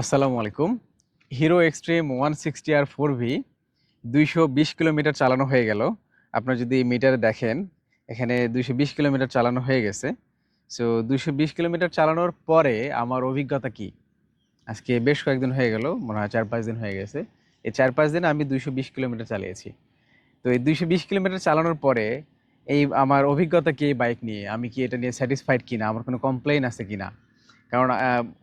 আসসালামু আলাইকুম। Hero Xtreme one sixty R four V দুইশো বিশ কিলোমিটার চালানো হয়ে গেল। আপনার যদি মিটারে দেখেন, এখানে দুইশো বিশ কিলোমিটার চালানো হয়ে গেছে। সো দুইশো বিশ কিলোমিটার চালানোর পরে আমার অভিজ্ঞতা কি? আজকে বেশ কয়েকদিন হয়ে গেল, মনে হয় চার পাঁচ দিন হয়ে গেছে। এই চার পাঁচ দিন আমি দুইশো বিশ কিলোমিটার চালিয়েছি। তো এই দুইশো বিশ কিলোমিটার চালানোর পরে এই আমার অভিজ্ঞতা কি এই বাইক নিয়ে? আমি কি এটা নিয়ে স্যাটিসফাইড কিনা? আমার কোনো কমপ্লেন আছে কিনা? কারণ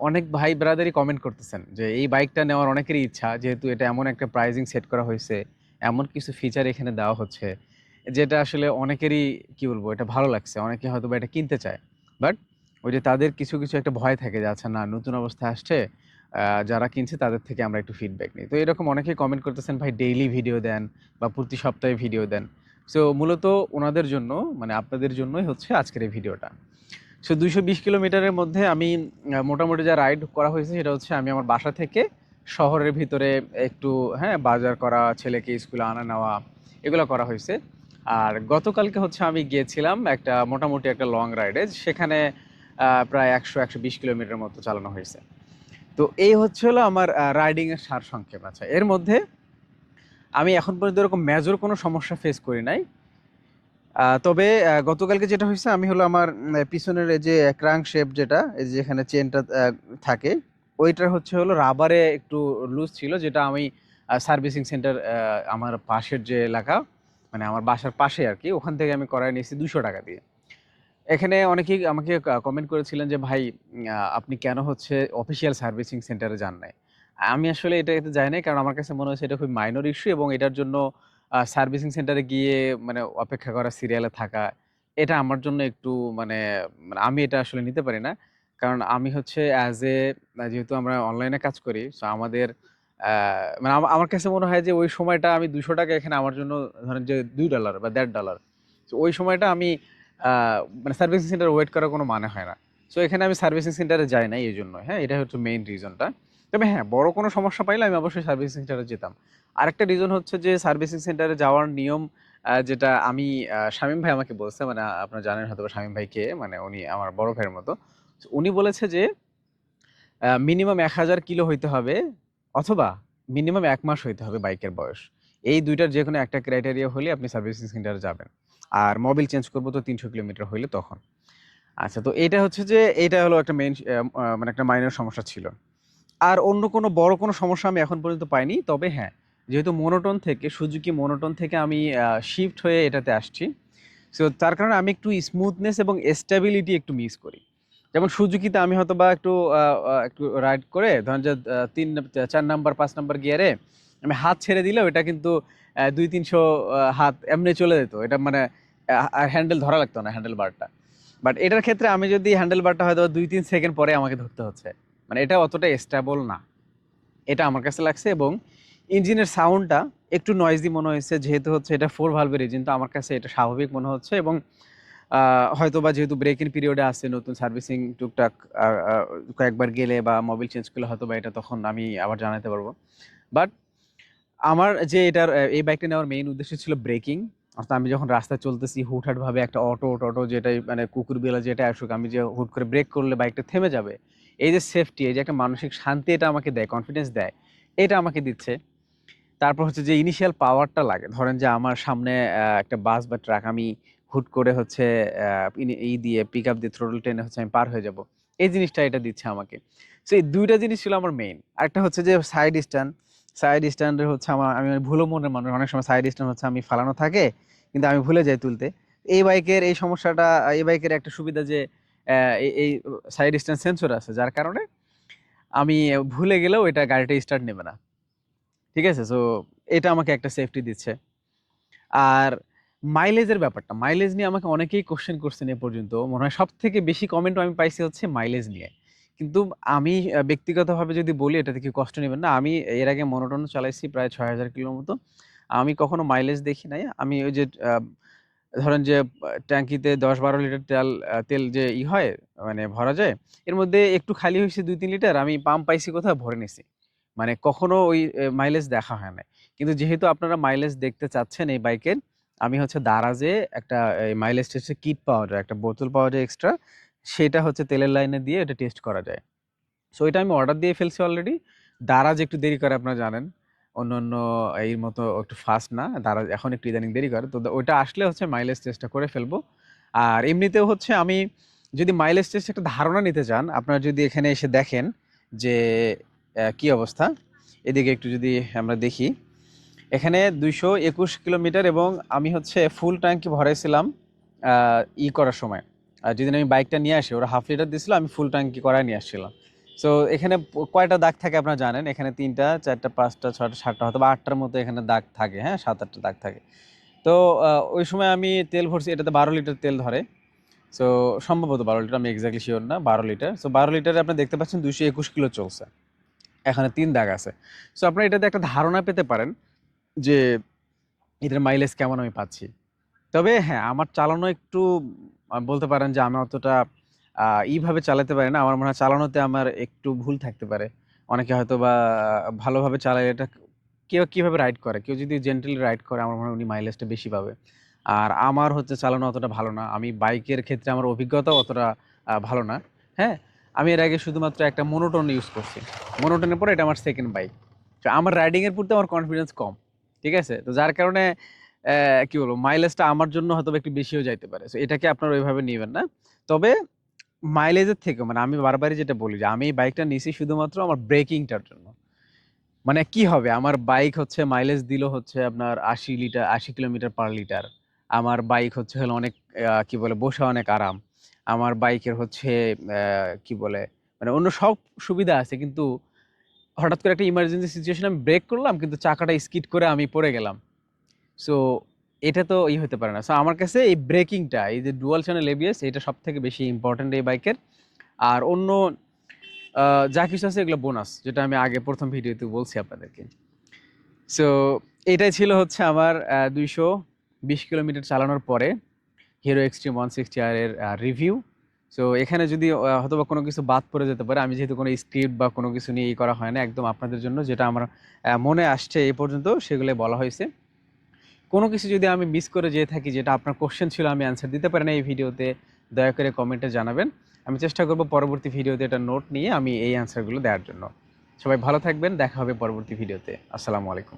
অনেক ভাই ব্রাদারই কমেন্ট করতেছেন যে, এই বাইকটা নেওয়ার অনেকেরই ইচ্ছা, যেহেতু এটা এমন একটা প্রাইজিং সেট করা হয়েছে, এমন কিছু ফিচার এখানে দেওয়া হচ্ছে, যেটা আসলে অনেকেরই, কি বলব, এটা ভালো লাগছে। অনেকে হয়তো বা এটা কিনতে চায়। বাট ওই যে তাদের কিছু কিছু একটা ভয় থাকে যে আচ্ছা না, নতুন অবস্থায় আসছে যারা কিনছে তাদের থেকে আমরা একটু ফিডব্যাক নিই। তো এরকম অনেকেই কমেন্ট করতেছেন, ভাই ডেইলি ভিডিও দেন বা প্রতি সপ্তাহে ভিডিও দেন। সো মূলত ওনাদের জন্য মানে আপনাদের জন্যই হচ্ছে আজকের এই ভিডিওটা সো দুইশো বিশ কিলোমিটারের মধ্যে আমি মোটামুটি যা রাইড করা হয়েছে সেটা হচ্ছে আমি আমার বাসা থেকে শহরের ভিতরে একটু হ্যাঁ বাজার করা, ছেলেকে স্কুলে আনা নেওয়া, এগুলো করা হয়েছে। আর গতকালকে হচ্ছে আমি গিয়েছিলাম একটা, মোটামুটি একটা লং রাইডে সেখানে প্রায় একশো একশো বিশ কিলোমিটার মতো চালানো হয়েছে। তো এই হচ্ছে হলো আমার রাইডিংয়ের সার সংক্ষেপ আচ্ছা। এর মধ্যে আমি এখন পর্যন্ত এরকম মেজর কোনো সমস্যা ফেস করি নাই। তবে গতকালকে যেটা হয়েছে, আমি হলো আমার পিছনের যে ক্রাঙ্ক শেপ যেটা, এই যেখানে চেনটা থাকে, ওইটার হচ্ছে হলো রাবারে একটু লুজ ছিল, যেটা আমি সার্ভিসিং সেন্টার আমার পাশের যে এলাকা মানে আমার বাসার পাশে আর কি, ওখান থেকে আমি করাই নিয়েছি দুশো টাকা দিয়ে। এখানে অনেকেই আমাকে কমেন্ট করেছিলেন যে, ভাই আপনি কেন হচ্ছে অফিসিয়াল সার্ভিসিং সেন্টারে যান নাই? আমি আসলে এটা এতে যাই নাই, কারণ আমার কাছে মনে হচ্ছে এটা খুব মাইনর ইস্যু এবং এটার জন্য সার্ভিসিং সেন্টারে গিয়ে মানে অপেক্ষা করা সিরিয়ালে থাকা, এটা আমার জন্য একটু মানে মানে আমি এটা আসলে নিতে পারি না। কারণ আমি হচ্ছে অ্যাজ এ যেহেতু আমরা অনলাইনে কাজ করি সো আমাদের মানে আমা- আমার কাছে মনে হয় যে ওই সময়টা আমি দুশো টাকা এখানে আমার জন্য ধরেন যে দুই ডলার বা দেড় ডলার তো ওই সময়টা আমি মানে সার্ভিসিং সেন্টারে ওয়েট করার কোনো মানে হয় না। সো এখানে আমি সার্ভিসিং সেন্টারে যাই না এই জন্য হ্যাঁ? এটা হচ্ছে মেইন রিজনটা তবে হ্যাঁ বড় কোনো সমস্যা পাইলে আমি অবশ্যই সার্ভিসিং সেন্টারে যেতাম। আরেকটা রিজন হচ্ছে যে সার্ভিসিং সেন্টারে যাওয়ার নিয়ম যেটা আমি শামীম ভাই আমাকে বলছে মানে আপনারা জানেন হয়তো শামীম ভাইকে মানে উনি আমার বড় ভাইয়ের মতো। উনি বলেছে যে মিনিমাম এক হাজার কিলো হইতে হবে, অথবা মিনিমাম এক মাস হইতে হবে বাইকের বয়স। এই দুইটার যে কোনো একটা ক্রাইটেরিয়া হলে আপনি সার্ভিসিং সেন্টারে যাবেন। আর মোবিল চেঞ্জ করব তো তিনশো কিলোমিটার হইলে তখন। আচ্ছা তো এটা হচ্ছে যে, এটা হলো একটা মেইন মানে একটা মাইনর সমস্যা ছিল। আর অন্য কোনো বড় কোনো সমস্যা আমি এখন পর্যন্ত পাইনি, তবে হ্যাঁ যেহেতু মোনোটোন থেকে সুজুকি মোনোটোন থেকে আমি শিফট হয়ে এটাতে আসছি। সো তার কারণে আমি একটু স্মুথনেস এবং স্টেবিলিটি একটু মিস করি। যেমন সুজুকিতে আমি হয়তো বা একটু একটু রাইড করে, ধরেন যে তিন, চার নাম্বার পাঁচ নাম্বার গিয়ারে আমি হাত ছেড়ে দিলেও এটা কিন্তু দুই তিনশো হাত এমনি চলে যেত। এটা মানে হ্যান্ডেল ধরা লাগতো না হ্যান্ডেল বারটা বাট এটার ক্ষেত্রে আমি যদি হ্যান্ডেল বারটা হয়তো দুই, তিন সেকেন্ড পরে আমাকে ধরতে হচ্ছে। মানে এটা অতটা স্টেবল না। এটা আমার কাছে লাগছে এবং ইঞ্জিনের সাউন্ডটা একটু নয়েজি মনে হয়েছে, যেহেতু হচ্ছে এটা ফোর ভালভের ইঞ্জিন তো আমার কাছে এটা স্বাভাবিক মনে হচ্ছে এবং হয়তো বা যেহেতু ব্রেকিং পিরিয়ডে আছে, নতুন সার্ভিসিং টুকটাক কয়েকবার গেলে বা মোবিল চেঞ্জ করলে হয়তো বা এটা তখন আমি আবার জানাতে পারব। বাট আমার যে এটার এই বাইকটা নেওয়ার মেইন উদ্দেশ্য ছিল ব্রেকিং অর্থাৎ আমি যখন রাস্তায় চলতেছি, হুটহাট ভাবে একটা অটো টোটো যেটাই মানে কুকুর বিলা যেটা আসুক, আমি যে হুট করে ব্রেক করলে বাইকটা থেমে যাবে এই যে সেফটি এই যে একটা মানসিক শান্তি, এটা আমাকে দেয় কনফিডেন্স দেয়, এটা আমাকে দিচ্ছে। তারপর হচ্ছে যে ইনিশিয়াল পাওয়ারটা লাগে। ধরেন যে আমার সামনে একটা বাস বা ট্রাক আমি হুট করে হচ্ছে এই দিয়ে পিক আপ দিয়ে থ্রোটল টেনে হচ্ছে আমি পার হয়ে যাব। এই জিনিসটা এটা দিচ্ছে আমাকে। সো এই দুইটা জিনিস ছিল আমার মেইন আরেকটা হচ্ছে যে সাইড স্ট্যান্ড সাইড স্ট্যান্ডের হচ্ছে আমার, আমি ভুলো মনের মানুষ। অনেক সময় সাইড স্ট্যান্ড হচ্ছে আমি ফালানো থাকে, কিন্তু আমি ভুলে যাই তুলতে। এই বাইকের এই সমস্যাটা, এই বাইকের একটা সুবিধা যে এই- সাইড স্ট্যান্ড সেন্সর আছে, যার কারণে আমি ভুলে গেলেও এটা গাড়িটা স্টার্ট নেবে না। ঠিক আছে? সো এটা আমাকে একটা সেফটি দিচ্ছে। আর মাইলেজের ব্যাপারটা মাইলেজ নিয়ে আমাকে অনেকেই কোশ্চেন করছেন এ পর্যন্ত। মনে হয় সব থেকে বেশি কমেন্ট আমি পাইছি হচ্ছে মাইলেজ নিয়ে। কিন্তু আমি ব্যক্তিগতভাবে যদি বলি, এটাতে থেকে কষ্ট নেবেন না। আমি এর আগে মনোটন চালাইছি প্রায় ছয় হাজার কিলোর মতো। আমি কখনো মাইলেজ দেখি নাই। আমি ওই যে ধরেন যে, ট্যাঙ্কিতে দশ বারো লিটার তেল তেল যে ই হয় মানে ভরা যায়, এর মধ্যে একটু খালি হয়েছে দুই তিন লিটার, আমি পাম্প পাইছি কোথাও, ভরে নিছি। মানে কখনো ওই মাইলেজ দেখা হয় না কিন্তু যেহেতু আপনারা মাইলেজ দেখতে চাচ্ছেন এই বাইকের, আমি হচ্ছে দারাজে একটা মাইলেজ টেস্টের কিট পাওয়া যায়, একটা বোতল পাওয়া যায় এক্সট্রা সেটা হচ্ছে তেলের লাইনে দিয়ে এটা টেস্ট করা যায়। সো এটা আমি অর্ডার দিয়ে ফেলছি অলরেডি দারাজ একটু দেরি করে, আপনারা জানেন। অন্য অন্য এর মতো একটু ফাস্ট না। তারা এখন একটু ইদানিং দেরি করে। তো ওইটা আসলে হচ্ছে মাইলেজ টেস্টটা করে ফেলব। আর এমনিতেও হচ্ছে আমি যদি মাইলেজ টেস্ট একটা ধারণা নিতে চান, আপনারা যদি এখানে এসে দেখেন যে কি অবস্থা, এদিকে একটু যদি আমরা দেখি। এখানে দুইশো একুশ কিলোমিটার এবং আমি হচ্ছে ফুল ট্যাঙ্কি ভরাইছিলাম ই করার সময়। আর যেদিন আমি বাইকটা নিয়ে আসি, ওরা হাফ লিটার দিয়েছিল আমি ফুল ট্যাঙ্কি করায় নিয়ে আসছিলাম। সো এখানে কয়টা দাগ থাকে আপনারা জানেন? এখানে তিনটা, চারটা, পাঁচটা ছটা সাতটা হয়তো বা আটটার মতো এখানে দাগ থাকে হ্যাঁ? সাত আটটা দাগ থাকে। তো ওই সময় আমি তেল ভরছি, এটাতে বারো লিটার তেল ধরে। সো সম্ভবত বারো লিটার, আমি এক্স্যাক্টলি শিওর না, বারো লিটার। সো বারো লিটারে আপনি দেখতে পাচ্ছেন দুশো একুশ কিলো চলছে। এখানে তিন দাগ আছে। সো আপনারা এটাতে একটা ধারণা পেতে পারেন যে এটার মাইলেজ কেমন আমি পাচ্ছি। তবে হ্যাঁ আমার চালানো একটু বলতে পারেন যে আমি অতটা এইভাবে চালাতে পারি না। আমার মনে হয় চালানোতে আমার একটু ভুল থাকতে পারে। অনেকে হয়তো বা ভালোভাবে চালায় এটা কেউ কীভাবে রাইড করে? কেউ যদি জেন্টালি রাইড করে, আমার মনে হয় উনি মাইলেজটা বেশি পাবে। আর আমার হচ্ছে চালানো অতটা ভালো না। আমি বাইকের ক্ষেত্রে আমার অভিজ্ঞতাও অতটা ভালো না। হ্যাঁ? আমি এর আগে শুধুমাত্র একটা মনোটন ইউজ করছি। মনোটনের পরে এটা আমার সেকেন্ড বাইক তো আমার রাইডিংয়ের প্রতি আমার কনফিডেন্স কম। ঠিক আছে? তো যার কারণে কী বলব মাইলেজটা আমার জন্য হয়তো একটু বেশিও যাইতে পারে। তো এটাকে আপনারা ওইভাবে নেবেন না। তবে মাইলেজের থেকে মানে আমি বারবারই যেটা বলি যে, আমি এই বাইকটা নিছি শুধুমাত্র আমার ব্রেকিংটার জন্য। মানে কি হবে? আমার বাইক হচ্ছে মাইলেজ দিল হচ্ছে আপনার আশি লিটার আশি কিলোমিটার পার লিটার আমার বাইক হচ্ছে হলো অনেক কি বলে, বসে অনেক আরাম। আমার বাইকের হচ্ছে কি বলে মানে অন্য সব সুবিধা আছে, কিন্তু হঠাৎ করে একটা ইমার্জেন্সি সিচুয়েশন আমি ব্রেক করলাম, কিন্তু চাকাটা স্কিড করে আমি পড়ে গেলাম। সো এটা তো ই হতে পারে না। সো আমার কাছে এই ব্রেকিংটা এই যে ডুয়াল চ্যানেল এবিএস এটা সব থেকে বেশি ইম্পর্টেন্ট এই বাইকের আর অন্য যা কিছু আছে এগুলো বোনাস যেটা আমি আগে প্রথম ভিডিওতে বলছি আপনাদেরকে। সো এটাই ছিল হচ্ছে আমার দুইশো বিশ কিলোমিটার চালানোর পরে Hero Xtreme one sixty R এর রিভিউ সো এখানে যদি হয়তোবা কোনো কিছু বাদ পড়ে যেতে পারে, আমি যেহেতু কোনো স্ক্রিপ্ট বা কোনো কিছু নিয়ে ই করা হয় না, একদম আপনাদের জন্য, যেটা আমার মনে আসছে এই পর্যন্ত সেগুলো বলা হয়েছে। কোনো কিছু যদি আমি মিস করে যেয়ে থাকি, যেটা আপনার কোশ্চেন ছিল, আমি অ্যান্সার দিতে পারি না এই ভিডিওতে দয়া করে কমেন্টে জানাবেন। আমি চেষ্টা করব পরবর্তী ভিডিওতে এটা নোট নিয়ে আমি এই অ্যান্সারগুলো দেওয়ার জন্য। সবাই ভালো থাকবেন, দেখা হবে পরবর্তী ভিডিওতে আসসালামু আলাইকুম।